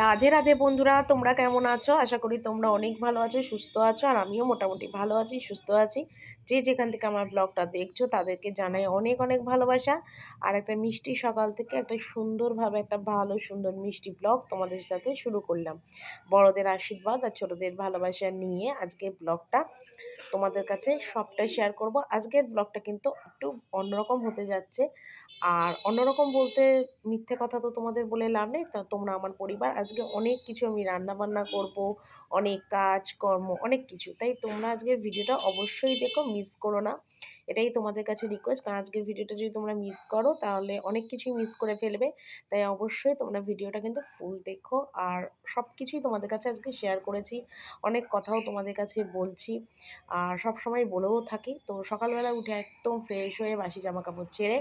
রাধে রাধে বন্ধুরা, তোমরা কেমন আছো? আশা করি তোমরা অনেক ভালো আছো, সুস্থ আছো, আর আমিও মোটামুটি ভালো আছি, সুস্থ আছি। যে যেখান থেকে আমার ব্লগটা দেখছ তাদেরকে জানাই অনেক অনেক ভালোবাসা। আর একটা মিষ্টি সকাল থেকে একটা সুন্দরভাবে একটা ভালো, সুন্দর মিষ্টি ব্লগ তোমাদের সাথে শুরু করলাম। বড়দের আশীর্বাদ আর ছোটদের ভালোবাসা নিয়ে আজকে ব্লগটা তোমাদের কাছে সবটাই শেয়ার করব। আজকের ব্লগটা কিন্তু একটু অন্যরকম হতে যাচ্ছে। আর অন্যরকম বলতে মিথ্যে কথা তো তোমাদের বলে লাভ নেই। তা তোমরা আমার পরিবার, আজকে অনেক কিছু আমি রান্না বান্না করব, অনেক কাজ কর্ম অনেক কিছু। তাই তোমরা আজকের ভিডিওটা অবশ্যই দেখো মিস করো না। এটাই তোমাদের কাছে রিকোয়েস্ট কারণ আজকের ভিডিওটা যদি তোমরা মিস করো, তাহলে অনেক কিছুই মিস করে ফেলবে। তাই অবশ্যই তোমরা ভিডিওটা কিন্তু ফুল দেখো। আর সব কিছুই তোমাদের কাছে আজকে শেয়ার করেছি। অনেক কথাও তোমাদের কাছে বলছি। আর সব সময় বলেও থাকি। তো সকালবেলা উঠে একদম ফ্রেশ হয়ে বাসি জামা কাপড় ছেড়ে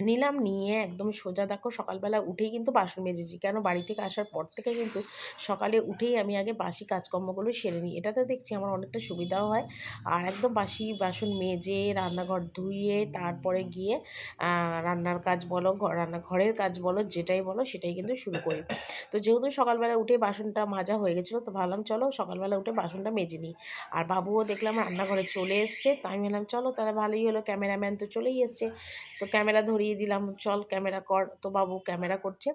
নিলাম, নিয়ে একদম সোজা দেখো সকালবেলা উঠেই কিন্তু বাসন মেজেছি। কেন? বাড়ি থেকে আসার পর থেকে কিন্তু সকালে উঠেই আমি আগে বাসি কাজকর্মগুলো সেরে নিই। এটাতে দেখছি আমার অনেকটা সুবিধাও হয়। আর একদম বাসি বাসন মেজে, রান্নাঘর ধুয়ে, তারপরে গিয়ে রান্নার কাজ বলো রান্না ঘরের কাজ বলো, যেটাই বলো, সেটাই কিন্তু শুরু করি। তো যেহেতু সকালবেলা উঠে বাসনটা মাজা হয়ে গেছিল, তো ভাবলাম চলো সকালবেলা উঠে বাসনটা মেজে নিই। আর বাবুও দেখলাম রান্নাঘরে চলে এসছে, তাই আমি বললাম চলো তাহলে ভালোই হলো। ক্যামেরাম্যান তো চলেই এসছে। তো ক্যামেরা ধরিয়ে ধরিয়ে দিলাম, চল ক্যামেরা কর, তো বাবু ক্যামেরা করছে।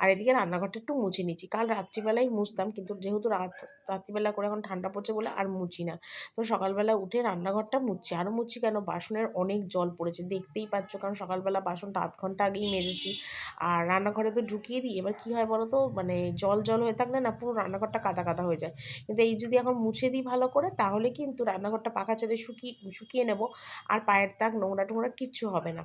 আর এদিকে রান্নাঘরটা একটু মুছে নিচ্ছি কাল রাত্রিবেলায় মুছতাম, কিন্তু যেহেতু রাত, রাত্রিবেলা করে এখন ঠান্ডা পড়ছে বলে আর মুছি না। তো সকালবেলা উঠে রান্নাঘরটা মুছছি। আরও মুছছি কেন? বাসনের অনেক জল পড়েছে, দেখতেই পাচ্ছ। কারণ সকালবেলা বাসনটা আধ ঘণ্টা আগেই মেজেছি। আর রান্নাঘরে তো ঢুকিয়ে দিই, এবার কী হয় বলো তো? মানে জল জল হয়ে থাকলে না পুরো রান্নাঘরটা কাদা কাদা হয়ে যায়। কিন্তু এই যদি এখন মুছে দিই ভালো করে, তাহলে কিন্তু রান্নাঘরটা পাকা ছেড়ে শুকিয়ে শুকিয়ে নেব। আর পায়ের তাক নোংরা টোংরা কিচ্ছু হবে না।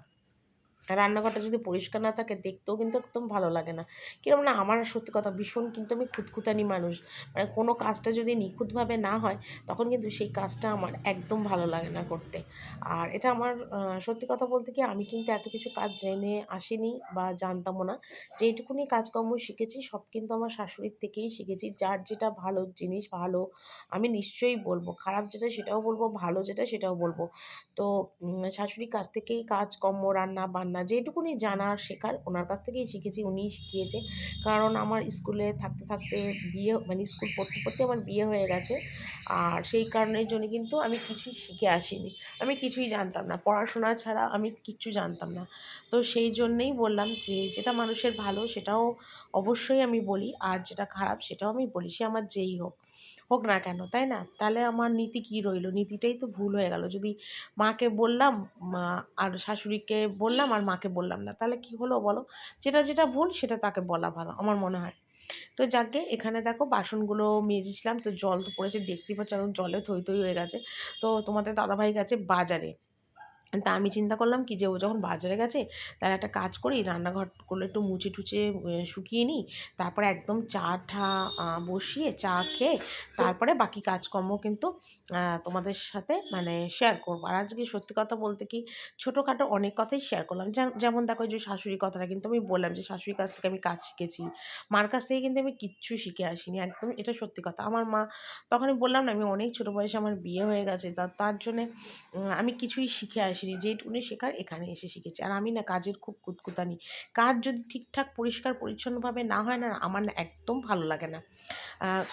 রান্নাঘরটা যদি পরিষ্কার না থাকে, দেখতেও কিন্তু একদম ভালো লাগে না। কীরকম না, আমার সত্যি কথা ভীষণ কিন্তু আমি খুঁতখুতানি মানুষ। মানে কোনো কাজটা যদি নিখুঁতভাবে না হয়, তখন কিন্তু সেই কাজটা আমার একদম ভালো লাগে না করতে। আর এটা আমার সত্যি কথা বলতে কি, আমি কিন্তু এত কিছু কাজ জেনে আসিনি বা জানতামও না। যেইটুকুনি কাজকর্ম শিখেছি, সব কিন্তু আমার শাশুড়ির থেকেই শিখেছি। যার যেটা ভালো জিনিস, ভালো, আমি নিশ্চয়ই বলব। খারাপ যেটা, সেটাও বলব। ভালো যেটা, সেটাও বলব। তো শাশুড়ির কাছ থেকেই কাজকর্ম রান্না বান্না না, যেটুকুনি জানার শেখার ওনার কাছ থেকেই শিখেছি, উনিই শিখিয়েছে। কারণ আমার স্কুলে থাকতে থাকতে বিয়ে মানে স্কুল পড়তে পড়তে আমার বিয়ে হয়ে গেছে। আর সেই কারণের জন্য কিন্তু আমি কিছুই শিখে আসিনি। আমি কিছুই জানতাম না। পড়াশোনা ছাড়া আমি কিচ্ছু জানতাম না। তো সেই জন্যেই বললাম যে, যেটা মানুষের ভালো সেটাও অবশ্যই আমি বলি, আর যেটা খারাপ সেটাও আমি বলি। সে আমার যেই হোক। হোক না কেন, তাই না? তাহলে আমার নীতি কি রইল? নীতিটাই তো ভুল হয়ে গেল। যদি মাকে বললাম আর শাশুড়িকে বললাম আর মাকে বললাম না, তাহলে কি হলো বলো? যেটা যেটা ভুল সেটা তাকে বলা ভালো, আমার মনে হয়। তো যাকে এখানে দেখো বাসনগুলো মেজেছিলাম, তো জল তো পড়েছে দেখতেই পাচ্ছ জলে থই থই হয়ে গেছে। তো তোমাদের দাদাভাই গেছে বাজারে। তা আমি চিন্তা করলাম কি যে ও যখন বাজারে গেছে তাহলে একটা কাজ করি রান্নাঘরগুলো একটু মুছে টুচে শুকিয়ে নিই। তারপরে একদম চা ঠা বসিয়ে চা খেয়ে তারপরে বাকি কাজকর্ম কিন্তু তোমাদের সাথে মানে শেয়ার করব। আর আজকে সত্যি কথা বলতে কি, ছোটোখাটো অনেক কথাই শেয়ার করলাম। যেমন দেখো যে শাশুড়ির কথাটা কিন্তু আমি বললাম যে শাশুড়ির কাছ থেকে আমি কাজ শিখেছি। মার কাছ থেকে কিন্তু আমি কিচ্ছু শিখে আসিনি, একদম এটা সত্যি কথা। আমার মা তখনই বললাম না, আমি অনেক ছোটো বয়সে আমার বিয়ে হয়ে গেছে তার জন্যে আমি কিছুই শিখে আসি আসিনি যেটুকুনি শেখার এখানে এসে শিখেছি। আর আমি না কাজের খুব কুতকুতানি। কাজ যদি ঠিকঠাক, পরিষ্কার, পরিচ্ছন্নভাবে না হয় না, আমার না একদম ভালো লাগে না।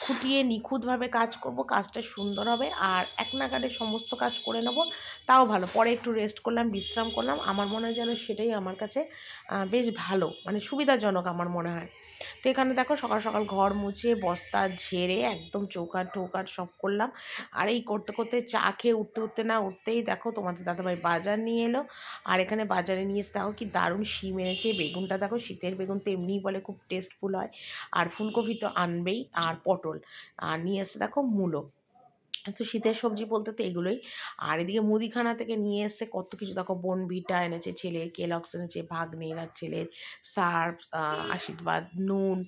খুঁটিয়ে নিখুঁতভাবে কাজ করব, কাজটা সুন্দর হবে, আর এক নাগারে সমস্ত কাজ করে নেব, তাও ভালো। পরে একটু রেস্ট করলাম, বিশ্রাম করলাম, আমার মনে হয় যেন সেটাই আমার কাছে বেশ ভালো মানে সুবিধাজনক আমার মনে হয়। তো এখানে দেখো সকাল সকাল ঘর মুছে, বস্তা ঝেড়ে, একদম চৌকাট ঠৌকাট সব করলাম। আর এই করতে করতে চা খেয়ে উঠতে উঠতে না উঠতেই দেখো তোমাদের দাদাভাই বাজার নিয়ে এলো। আর এখানে বাজারে নিয়ে এসে দেখো কি দারুণ শিম এনেছে। বেগুনটা দেখো, শীতের বেগুন তো এমনিই বলে খুব টেস্টফুল হয়। আর ফুলকপি তো আনবেই। আর পটল। আর নিয়ে এসে দেখো মূলো। তো শীতের সবজি বলতে তো এগুলোই। আর এদিকে মুদিখানা থেকে নিয়ে এসছে কত কিছু। দেখো বনভিটা এনেছে ছেলের কেলক্স এনেছে ভাগ্নের আর ছেলের, সার্ফ আশীর্বাদ, নুন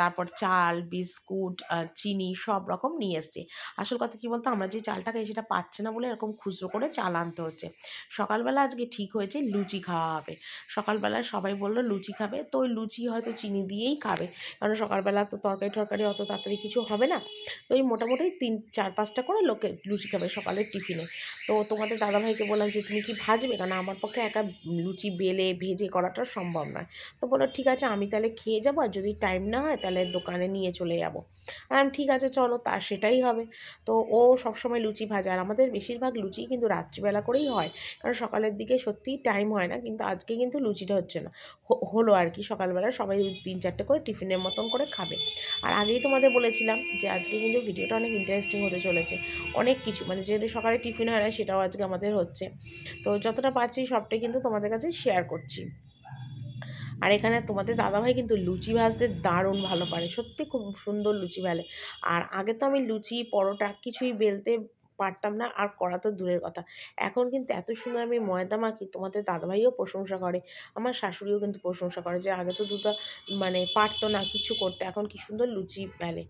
তারপর চাল, বিস্কুট চিনি সব রকম নিয়ে এসছে। আসল কথা কি বলতো? আমরা যে চালটা খাই সেটা পাচ্ছে না বলে এরকম খুচরো করে চাল আনতে হচ্ছে। সকালবেলা আজকে ঠিক হয়েছে লুচি খাওয়া হবে। সকালবেলা সবাই বলল লুচি খাবে। তো ওই লুচি হয়তো চিনি দিয়েই খাবে। কারণ সকালবেলা তো তরকারি টরকারি অত তাড়াতাড়ি কিছু হবে না। তো এই মোটামুটি তিন চার পাঁচটা করে লোকে লুচি খাবে সকালের টিফিনে। তো তোমাদের দাদাভাইকে বললাম যে, তুমি কি ভাজবে? কারণ আমার পক্ষে একা লুচি বেলে ভেজে করাটা সম্ভব নয়। তো বলল, ঠিক আছে, আমি তাহলে খেয়ে যাব আর যদি টাইম না হয় তাহলে দোকানে নিয়ে চলে যাব। আর আমি ঠিক আছে, চলো, তা সেটাই হবে। তো ও সবসময় লুচি ভাজা আর আমাদের বেশিরভাগ লুচি কিন্তু রাত্রিবেলা করেই হয়। কারণ সকালের দিকে সত্যিই টাইম হয় না, কিন্তু আজকে কিন্তু লুচিটা হচ্ছে না। হলো আর কি, সকালবেলা সবাই তিন চারটে করে টিফিনের মতন করে খাবে। আর আগেই তোমাদের বলেছিলাম যে, আজকে কিন্তু ভিডিওটা অনেক ইন্টারেস্টিং হতে চলেছে। অনেক কিছু মানে যেহেতু সকালে টিফিন হয় না, সেটাও আজকে আমাদের হচ্ছে। তো যতটা পারছি সবটাই কিন্তু তোমাদের কাছে শেয়ার করছি। আর এখানে তোমাদের দাদাভাই কিন্তু লুচি ভাজতে দারুণ ভালো পারে। সত্যি খুব সুন্দর লুচি ভালে আর আগে তো আমি লুচি, পরোটা কিছুই বেলতে পারতাম না, আর করা তো দূরের কথা। এখন কিন্তু এত সুন্দর আমি ময়দা মাখি, তোমাদের দাদাভাইও প্রশংসা করে, আমার শাশুড়িও কিন্তু প্রশংসা করে যে আগে তো দুটো মানে পারতো না কিছু করতে, এখন কি সুন্দর লুচি বেলে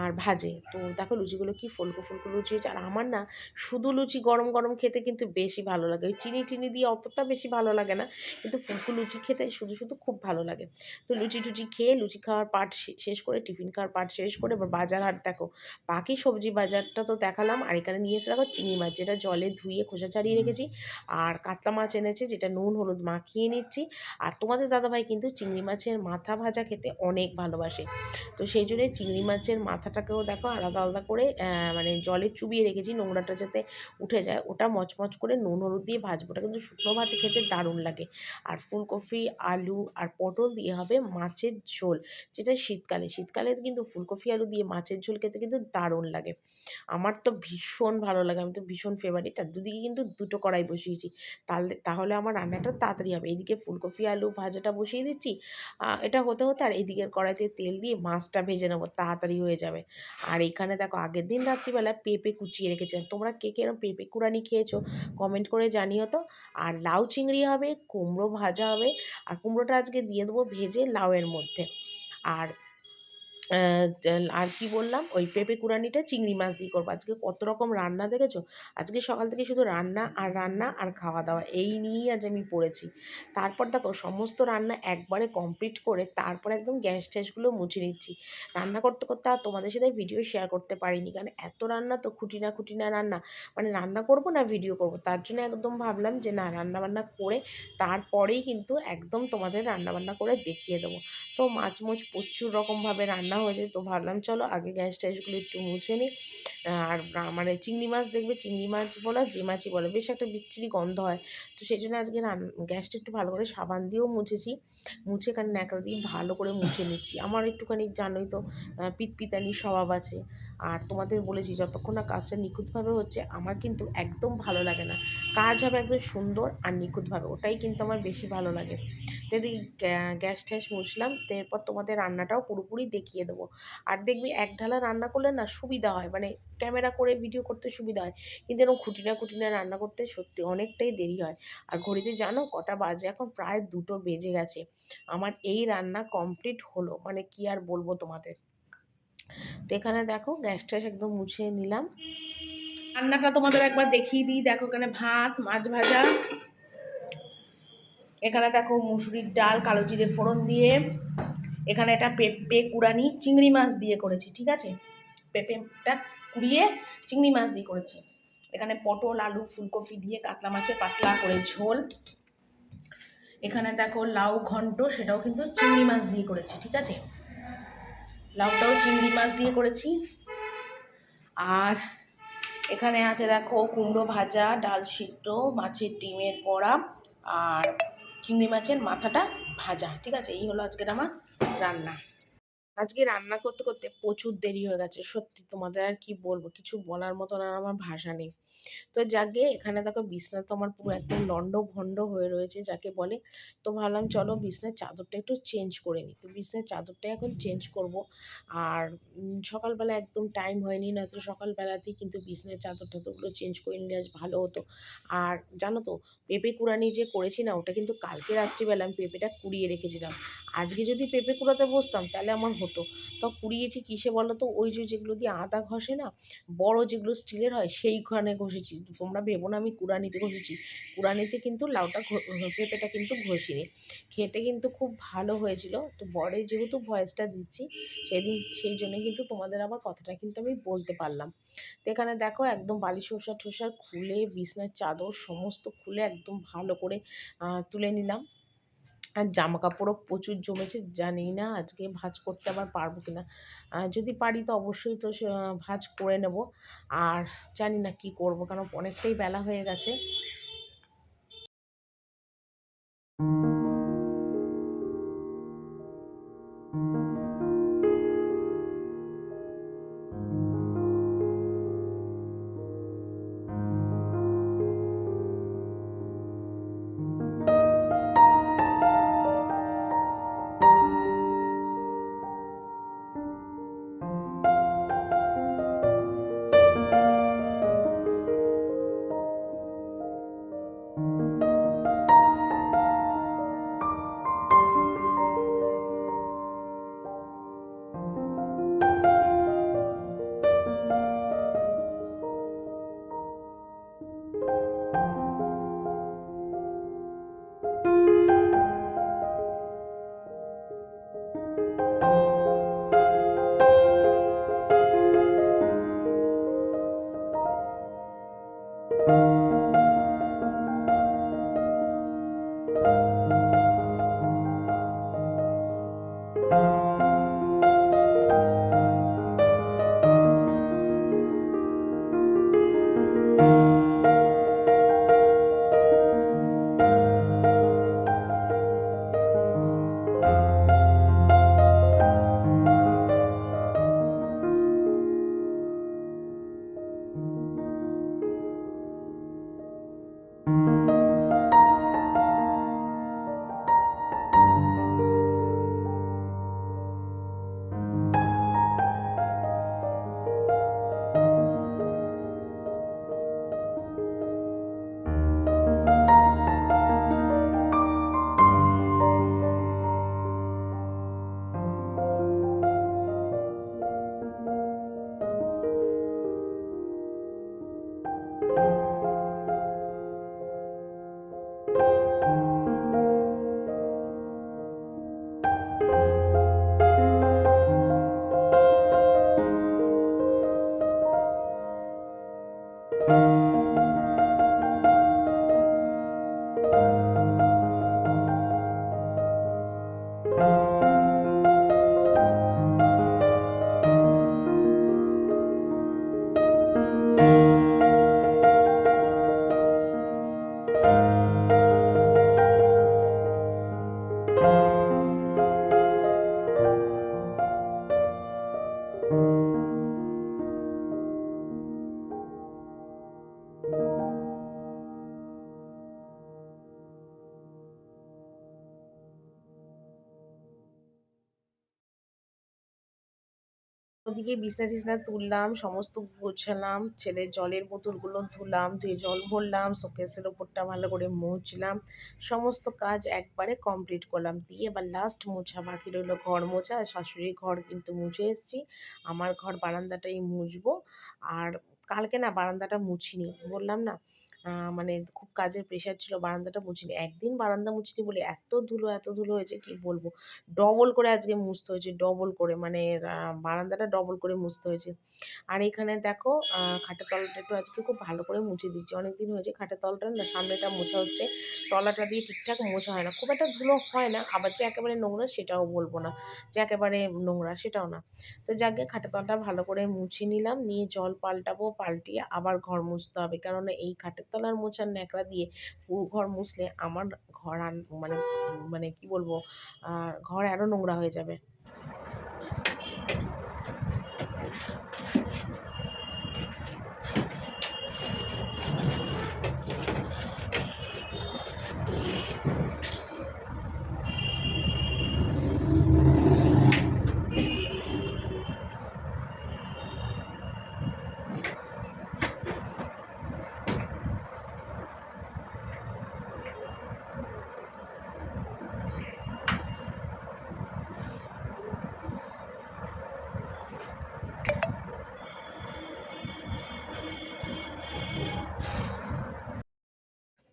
আর ভাজে। তো দেখো লুচিগুলো কি ফুলকো ফুলকো লুচি হয়েছে, আর আমার না শুধু লুচি গরম গরম খেতে কিন্তু বেশি ভালো লাগে। ওই চিনি টিনি দিয়ে অতটা বেশি ভালো লাগে না, কিন্তু ফুলকো লুচি খেতে শুধু শুধু খুব ভালো লাগে। তো লুচি টুচি খেয়ে লুচি খাওয়ার পাট শেষ করে টিফিন খাওয়ার পাট শেষ করে বাজার হাট দেখো। বাকি সবজি বাজারটা তো দেখালাম, আর এখানে নিয়ে এসে দেখো চিংড়ি মাছ যেটা জলে ধুয়ে খোসা ছাড়িয়ে রেখেছি আর কাতলা মাছ এনেছে যেটা নুন হলুদ মাখিয়ে নিচ্ছি। আর তোমাদের দাদাভাই কিন্তু চিংড়ি মাছের মাথা ভাজা খেতে অনেক ভালোবাসে। তো সেই জন্য চিংড়ি মাছের মাথাটাকেও দেখো আলাদা আলাদা করে মানে জলে চুবিয়ে রেখেছি নোংরাটা যাতে উঠে যায়। ওটা মচমচ করে নুন হলুদ দিয়ে ভাজবো। ওটা কিন্তু শুকনো ভাতে খেতে দারুণ লাগে। আর ফুলকপি আলু আর পটল দিয়ে হবে মাছের ঝোল যেটা শীতকালে। শীতকালে কিন্তু ফুলকপি আলু দিয়ে মাছের ঝোল খেতে কিন্তু দারুণ লাগে। আমার তো ভীষণ ভালো লাগে। আমি তো ভীষণ ফেভারিট আর দুদিকে কিন্তু দুটো কড়াই বসিয়েছি। তাহলে তাহলে আমার রান্নাটা তাড়াতাড়ি হবে। এদিকে ফুলকপি, আলু ভাজাটা বসিয়ে দিচ্ছি। এটা হতে হতে আর এদিকের কড়াইতে তেল দিয়ে মাছটা ভেজে নেব। তাড়াতাড়ি হয়ে যাবে। আর এখানে দেখো, আগের দিন রাত্রিবেলা পেঁপে কুচিয়ে রেখেছিলাম। তোমরা কে কেরম পেঁপে কুড়ানি খেয়েছো কমেন্ট করে জানিও তো। আর লাউ চিংড়ি হবে, কুমড়ো ভাজা হবে। আর কুমড়োটা আজকে দিয়ে দেবো ভেজে লাউয়ের মধ্যে। আর আর কি বললাম? ওই পেঁপে কুড়ানিটা চিংড়ি মাছ দিয়ে করব। আজকে কত রকম রান্না দেখেছ? আজকে সকাল থেকে শুধু রান্না আর রান্না আর খাওয়া দাওয়া এই নিয়েই আজ আমি পড়েছি। তারপর দেখো, সমস্ত রান্না একবারে কমপ্লিট করে তারপর একদম গ্যাস ট্যাসগুলো মুছে নিচ্ছি। রান্না করতে করতে আর তোমাদের সাথে ভিডিও শেয়ার করতে পারিনি। কারণ এত রান্না তো খুঁটি না খুঁটি না রান্না। মানে রান্না করব না ভিডিও করব? তার জন্য একদম ভাবলাম যে, না রান্না বান্না করে তারপরেই কিন্তু একদম তোমাদের রান্না বান্না করে দেখিয়ে দেবো। তো মাছ মোচ প্রচুর রকমভাবে রান্না হয়েছে তো ভাবলাম চলো আগে গ্যাস ট্যাসগুলো একটু মুছে নিই। আর মানে চিংড়ি মাছ দেখবে, চিংড়ি মাছ বলো যে মাছই বলো, বেশ একটা বিচ্ছিরি গন্ধ হয়। তো সেই জন্য আজকে গ্যাসটা একটু ভালো করে সাবান দিয়েও মুছেছি। মুছে কারণ ন্যাকড়া দিয়ে ভালো করে মুছে নিচ্ছি। আমার একটুখানি জানোই তো পিতপিতানি স্বভাব আছে। আর তোমাদের বলেছি, যতক্ষণ না কাজটা নিখুঁতভাবে হচ্ছে, আমার কিন্তু একদম ভালো লাগে না। কাজ হবে একদম সুন্দর আর নিখুঁতভাবে, ওটাই কিন্তু আমার বেশি ভালো লাগে। যদি গ্যাস ট্যাস মুছলাম তো এরপর তোমাদের রান্নাটাও পুরোপুরি দেখিয়ে দেবো। আর দেখবি, এক ঢালা রান্না করলে না সুবিধা হয় মানে ক্যামেরা করে ভিডিও করতে সুবিধা হয়, কিন্তু এরকম খুঁটিনা খুঁটিনা রান্না করতে সত্যি অনেকটাই দেরি হয়। আর ঘড়িতে জানো, কটা বাজে, এখন প্রায় দুটো বেজে গেছে। আমার এই রান্না কমপ্লিট হলো মানে কি আর বলব তোমাদের? তো এখানে দেখো গ্যাস ট্যাস একদম মুছে নিলাম। রান্নাটা তোমাদের একবার দেখিয়ে দিই। দেখো এখানে ভাত, মাছ ভাজা। এখানে দেখো মুসুরির ডাল, কালো জিরে ফোড়ন দিয়ে। এখানে এটা পেঁপে কুড়ানি, চিংড়ি মাছ দিয়ে করেছি, ঠিক আছে? পেঁপেটা কুড়িয়ে চিংড়ি মাছ দিয়ে করেছি। এখানে পটল, আলু, ফুলকপি দিয়ে কাতলা মাছের পাতলা করে ঝোল। এখানে দেখো লাউ ঘন্ট, সেটাও কিন্তু চিংড়ি মাছ দিয়ে করেছি, ঠিক আছে? লাউটাও চিংড়ি মাছ দিয়ে করেছি। আর এখানে আছে দেখো কুমড়ো ভাজা, ডাল সিদ্ধ, মাছের ডিমের বড়া আর চিংড়ি মাছের মাথাটা ভাজা। ঠিক আছে, এই হলো আজকের আমার রান্না। আজকে রান্না করতে করতে প্রচুর দেরি হয়ে গেছে, সত্যি তোমাদের আর কি বলব, কিছু বলার মতন আর আমার ভাষা নেই। তো যাকে এখানে দেখো বিছনা তো আমার পুরো একদম লন্ড ভন্ড হয়ে রয়েছে, যাকে বলে, তো ভাবলাম চলো বিছনার চাদরটা একটু চেঞ্জ করে নিই। তো বিছনার চাদরটা এখন চেঞ্জ করব। আর সকালবেলা একদম টাইম হয়নি না তো সকালবেলাতেই কিন্তু বিছনার চাদর টাদরগুলো চেঞ্জ করে নিলে আজ ভালো হতো। আর জানো তো, পেঁপে কুড়ানি যে করেছি না, ওটা কিন্তু কালকে রাত্রিবেলা আমি পেঁপেটা কুড়িয়ে রেখেছিলাম। আজকে যদি পেঁপে কুড়াতে বসতাম, তাহলে আমার হতো। তো কুড়িয়েছি কিসে বলো তো ওই যে যেগুলো দিয়ে আদা ঘষে না, বড় যেগুলো স্টিলের হয়, সেইখানে ঘষেছি। তোমরা ভেবো না আমি কুড়ানিতে ঘষেছি। কুড়ানিতে কিন্তু লাউটা পেঁপেটা কিন্তু ঘষিনি। খেতে কিন্তু খুব ভালো হয়েছিল। তো বরে যেহেতু ভয়েসটা দিচ্ছি, সেদিন, সেই জন্য কিন্তু তোমাদের আবার কথাটা কিন্তু আমি বলতে পারলাম। তো এখানে দেখো একদম বালি সরষা ঠোসা খুলে, বিছনার চাদর সমস্ত খুলে একদম ভালো করে তুলে নিলাম। আর জামা কাপড়ও প্রচুর জমেছে জানি না আজকে ভাজ করতে আবার পারব কি না যদি পারি তো অবশ্যই তো ভাজ ভাঁজ করে নেব। আর জানি না কি করব, কারণ অনেকটাই বেলা হয়ে গেছে। ওদিকে বিছনা টিছনা তুললাম, সমস্ত গোছালাম, ছেলের জলের বোতলগুলো ধুলাম, ধুয়ে জল ভরলাম, শোকেসের ওপরটা ভালো করে মুছলাম, সমস্ত কাজ একবারে কমপ্লিট করলাম। দিয়ে এবার লাস্ট মোছা বাকি রইল ঘর মোছা, আর শাশুড়ির ঘর কিন্তু মুছে এসেছি। আমার ঘর বারান্দাটাই মুছবো, আর কালকে না বারান্দাটা মুছিনি, বললাম না মানে খুব কাজের প্রেশার ছিল, বারান্দাটা মুছিনি। একদিন বারান্দা মুছিনি বলে এত ধুলো এত ধুলো হয়েছে, কি বলব? ডবল করে আজকে মুছতে হয়েছে ডবল করে মানে বারান্দাটা ডবল করে মুছতে হয়েছে। আর এখানে দেখো খাটের তলাটা একটু আজকে খুব ভালো করে মুছে দিচ্ছি অনেক দিন হয়েছে খাটের তলটা না, সামনেটা মোছা হচ্ছে, তলাটা দিয়ে ঠিকঠাক মোছা হয় না। খুব একটা ধুলো হয় না, আবার যে একেবারে নোংরা সেটাও বলব না, যে একেবারে নোংরা সেটাও না। তো যাকে খাটের তলটা ভালো করে মুছে নিলাম, নিয়ে জল পাল্টাবো, পাল্টিয়ে আবার ঘর মুছতে হবে। কারণ এই খাটের তলার মোছার ন্যাকড়া দিয়ে পুরো ঘর মুছলে আমার ঘর মানে মানে কি বলব ঘর আরও নোংরা হয়ে যাবে।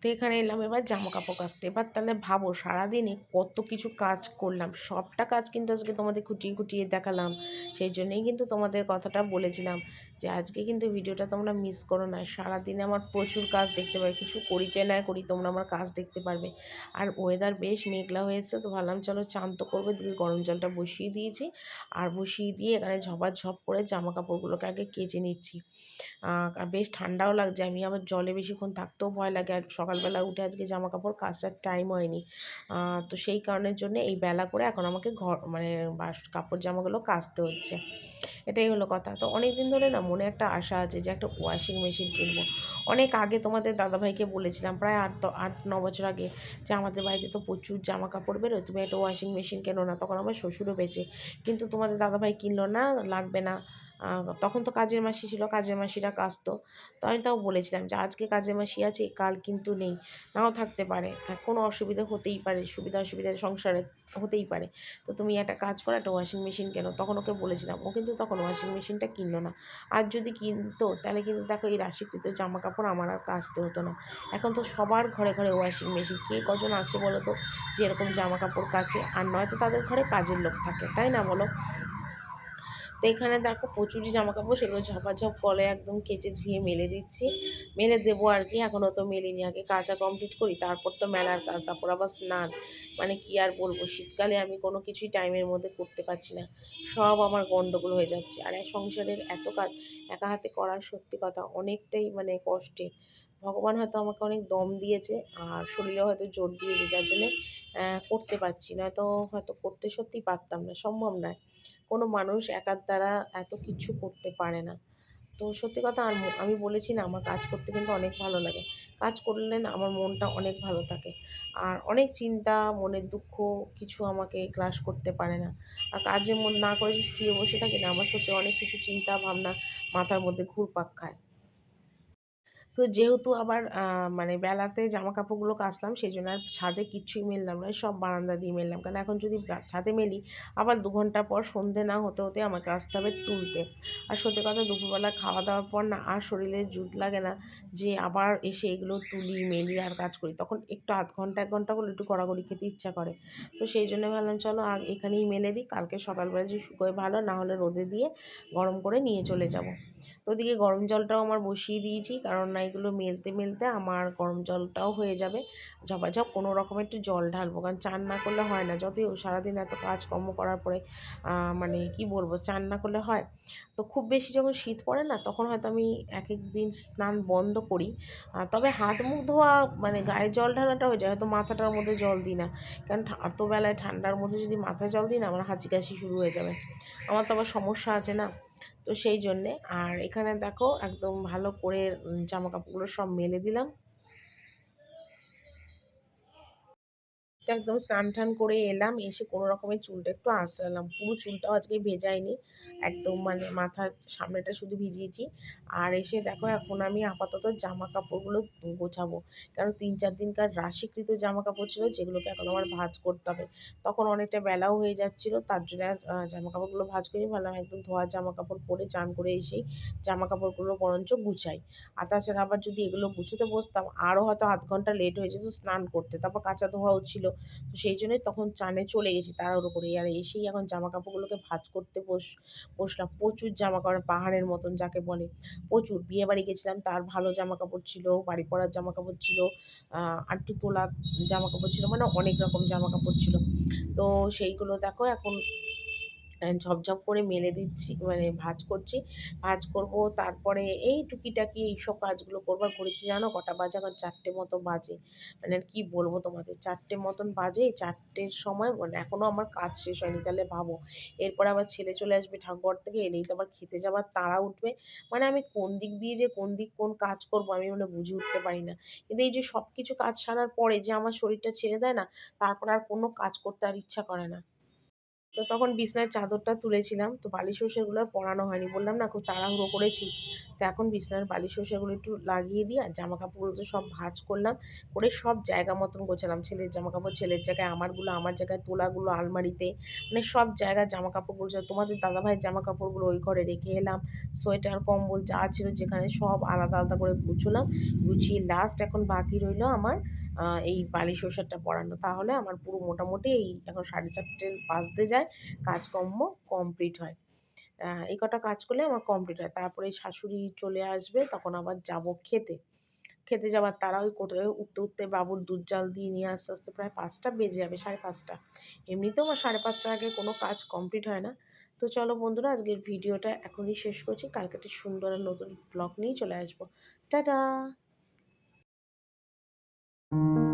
তো এখানে এলাম, এবার জামা কাপড় কাচতে। এবার তাহলে ভাবো, সারাদিনে কত কিছু কাজ করলাম। সবটা কাজ কিন্তু আজকে তোমাদের খুঁটিয়ে খুঁটিয়ে দেখালাম। সেই জন্যেই কিন্তু তোমাদের কথাটা বলেছিলাম। যে আজকে কিন্তু ভিডিওটা তোমরা মিস করো না। সারাদিনে আমার প্রচুর কাজ দেখতে পাবে। কিছু করি চাই না করি, তোমরা আমার কাজ দেখতে পারবে। আর ওয়েদার বেশ মেঘলা হয়ে এসছে, তো ভাবলাম চলো চান তো করব দিকে গরম জলটা বসিয়ে দিয়েছি। আর বসিয়ে দিয়ে এখানে ঝপাঝপ করে জামা কাপড়গুলোকে আগে কেচে নিচ্ছি। আর বেশ ঠান্ডাও লাগছে। আমি আবার জলে বেশিক্ষণ থাকতেও ভয় লাগে। আর সকালবেলা উঠে আজকে জামা কাপড় কাচার টাইম হয়নি। তো সেই কারণের জন্য এই বেলা করে এখন আমাকে ঘর মানে কাপড় জামাগুলো কাচতে হচ্ছে। এটাই হলো কথা। তো অনেক দিন ধরে না মনে একটা আশা আছে যে একটা ওয়াশিং মেশিন কিনবো। অনেক আগে তোমাদের দাদাভাইকে বলেছিলাম, প্রায় আট আট, ন বছর আগে যে আমাদের বাড়িতে তো প্রচুর জামা কাপড় বেরোয়, তুমি একটা ওয়াশিং মেশিন কেনো না? তখন আমার শ্বশুরও বেঁচে। কিন্তু তোমাদের দাদাভাই কিনলো না, লাগবে না। তখন তো কাজের মাসি ছিল, কাজের মাসিরা কাচতো তো আমি তাও বলেছিলাম যে, আজকে কাজের মাসি আছে, কাল কিন্তু নেই। নাও থাকতে পারে কোনো অসুবিধা হতেই পারে, সুবিধা অসুবিধা সংসারে হতেই পারে। তো তুমি একটা কাজ করো, একটা ওয়াশিং মেশিন কেন। তখন ওকে বলেছিলাম, ও কিন্তু তখন ওয়াশিং মেশিনটা কিনলো না। আর যদি কিনতো, তাহলে কিন্তু দেখো এই রাশিকৃত জামা কাপড় আমার আর কাচতে হতো না। এখন তো সবার ঘরে ঘরে ওয়াশিং মেশিন কে কজন আছে বলো তো, যে এরকম জামা কাপড় কাছে? আর নয়তো তাদের ঘরে কাজের লোক থাকে, তাই না বলো? তো এখানে দেখো প্রচুরই জামা কাপড় সেগুলো ঝপাঝপ কলে একদম কেচে ধুয়ে মেলে দিচ্ছি। মেলে দেবো আর কি এখনও তো মেলিনি। আগে কাজা কমপ্লিট করি, তারপর তো মেলার কাজ, তারপর আবার স্নান। মানে কি আর বলব, শীতকালে আমি কোনো কিছুই টাইমের মধ্যে করতে পারছি না। সব আমার গণ্ডগোল হয়ে যাচ্ছে। আর এক সংসারের এত কাজ, একা হাতে করার সত্যি কথা অনেকটাই মানে কষ্টে ভগবান হয়তো আমাকে অনেক দম দিয়েছে, আর শরীরে হয়তো জোর দিয়েছে, যার জন্যে করতে পারছি না। তো হয়তো করতে সত্যিই পারতাম না, সম্ভব নয়। কোনো মানুষ একার দ্বারা এত কিছু করতে পারে না। তো সত্যি কথা আমি বলেছি না, আমার কাজ করতে কিন্তু অনেক ভালো লাগে। কাজ করলে না আমার মনটা অনেক ভালো থাকে। আর অনেক চিন্তা, মনের দুঃখ কিছু আমাকে গ্রাস করতে পারে না। আর কাজে মন না করে শুয়ে বসে থাকি না, আমার সত্যি অনেক কিছু চিন্তা ভাবনা মাথার মধ্যে ঘুরপাক খায়। তো যেহেতু আবার মানে বেলাতে জামা কাপড়গুলো কাচলাম সেই জন্য আর ছাদে কিচ্ছুই মেললাম না, সব বারান্দা দিয়ে মেললাম। কারণ এখন যদি ছাদে মেলি, আবার দু ঘণ্টা পর সন্ধে না হতে হতে আমাকে আসতে হবে তুলতে। আর সত্যি কথা দুপুরবেলা খাওয়া দাওয়ার পর না আর শরীরে জুট লাগে না যে আবার এসে এগুলো তুলি, মেলি আর কাজ করি। তখন একটু আধ ঘণ্টা, এক ঘণ্টা করে একটু কড়াকড়ি খেতে ইচ্ছা করে। তো সেই জন্য ভাবলাম চলো আর এখানেই মেলে দিই, কালকে সকালবেলা যে শুকোয় ভালো, না হলে রোদে দিয়ে গরম করে নিয়ে চলে যাব। তো ওদিকে গরম জলটাও আমার বসিয়ে দিয়েছি, কারণ না এগুলো মেলতে মেলতে আমার গরম জলটাও হয়ে যাবে। ঝপাঝপ কোনো রকম একটু জল ঢালবো, কারণ চান না করলে হয় না যতই সারাদিন এত কাজকর্ম করার পরে মানে কি বলব, চান না করলে হয়। তো খুব বেশি যখন শীত পড়ে না, তখন হয়তো আমি এক এক দিন স্নান বন্ধ করি। তবে হাত মুখ ধোয়া মানে গায়ে জল ঢালাটা হয়ে যায়, হয়তো মাথাটার মধ্যে জল দিই না। কারণ এত বেলায় ঠান্ডার মধ্যে যদি মাথায় জল দিই না, আমার হাঁচি কাশি শুরু হয়ে যাবে। আমার তো আবার সমস্যা আছে না। তো সেই জন্যে। আর এখানে দেখো একদম ভালো করে জামা কাপড়গুলো সব মেলে দিলাম। তো একদম স্নান টান করে এলাম, এসে কোনো রকমের চুলটা একটু আঁচড়ালাম। পুরো চুলটাও আজকে ভেজাইনি একদম মানে মাথার সামনেটা শুধু ভিজিয়েছি। আর এসে দেখো এখন আমি আপাতত জামা কাপড়গুলো গোছাবো। কারণ তিন চার দিনকার রাশিকৃত জামা কাপড় ছিল, যেগুলোকে এখন আমার ভাজ করতে হবে। তখন অনেকটা বেলাও হয়ে যাচ্ছিল, তার জন্য আর জামা কাপড়গুলো ভাজ করে ভাবলাম একদম ধোয়া জামা কাপড় পরে চান করে এসেই জামা কাপড়গুলো বরঞ্চ গুছাই। আর তাছাড়া আবার যদি এগুলো গুছোতে বসতাম, আরও হয়তো আধ ঘণ্টা লেট হয়ে যেত স্নান করতে, তারপর কাঁচা ধোয়াও ছিল। তো সেই জন্যই তখন চানে চলে গেছি তাড়াহুড়ো করে। আর এসেই এখন জামা কাপড়গুলোকে ভাজ করতে বস, বসলাম। প্রচুর জামা কাপড় পাহাড়ের মতন যাকে বলে। প্রচুর। বিয়ে বাড়ি গেছিলাম, তার ভালো জামা কাপড় ছিল, বাড়ি পরার জামা কাপড় ছিল আটটু তোলা জামা কাপড় ছিল মানে অনেক রকম জামা কাপড় ছিল। তো সেইগুলো দেখো, এখন ঝপঝপ করে মেলে দিচ্ছি মানে ভাজ করছি, ভাজ করব, তারপরে এই টুকিটাকি এইসব কাজগুলো করবার ঘড়িতে জানো কটা বাজে? এখন চারটে মতো বাজে। মানে কী বলব তোমাদের? চারটে মতন বাজে, এই চারটের সময় মানে এখনও আমার কাজ শেষ হয়নি, তাহলে ভাবো। এরপর আবার ছেলে চলে আসবে ঠাকুর থেকে, এলেই তো আবার খেতে যাবার তাড়া উঠবে। মানে আমি কোন দিক দিয়ে যে কোন দিক কোন কাজ করব আমি মানে বুঝে উঠতে পারি না। কিন্তু এই যে সব কিছু কাজ সারার পরে যে আমার শরীরটা ছেড়ে দেয় না, তারপর আর কোনো কাজ করতে আর ইচ্ছা করে না। তো তখন বিছনার চাদরটা তুলেছিলাম, তো বালিশ সেগুলো আর পরানো হয়নি। বললাম, না, খুব তাড়াহুড়ো করেছি। তো এখন বিছনার বালিশ সেগুলো একটু লাগিয়ে দিয়ে আর জামা কাপড়গুলো তো সব ভাঁজ করলাম, করে সব জায়গা মতন গোছালাম। ছেলের জামা কাপড় ছেলের জায়গায়, আমারগুলো আমার জায়গায়, তোলাগুলো আলমারিতে মানে সব জায়গায় জামা কাপড় তোমাদের দাদাভাইয়ের জামা কাপড়গুলো ওই ঘরে রেখে এলাম, সোয়েটার, কম্বল যা ছিল যেখানে সব আলাদা আলাদা করে গুছলাম, গুছিয়ে লাস্ট এখন বাকি রইল আমার এই বালি ওষারটা পরানো। তাহলে আমার পুরো মোটামুটি এই এখন সাড়ে চারটে বাজতে যায়, কাজকর্ম কমপ্লিট হয়। এই কটা কাজ করলে আমার কমপ্লিট হয়। তারপরে শাশুড়ি চলে আসবে, তখন আবার যাব খেতে। খেতে যাওয়ার তারা ওই কোথায় উঠতে উঠতে বাবুর দুধ জাল দিয়ে নিয়ে আস্তে আস্তে প্রায় পাঁচটা বেজে যাবে, সাড়ে পাঁচটা। এমনিতেও আমার সাড়ে পাঁচটার আগে কোনো কাজ কমপ্লিট হয় না। তো চলো বন্ধুরা, আজকের ভিডিওটা এখনই শেষ করছি। কালকে একটা সুন্দর নতুন ব্লগ নিয়ে চলে আসব। টাটা! Thank you.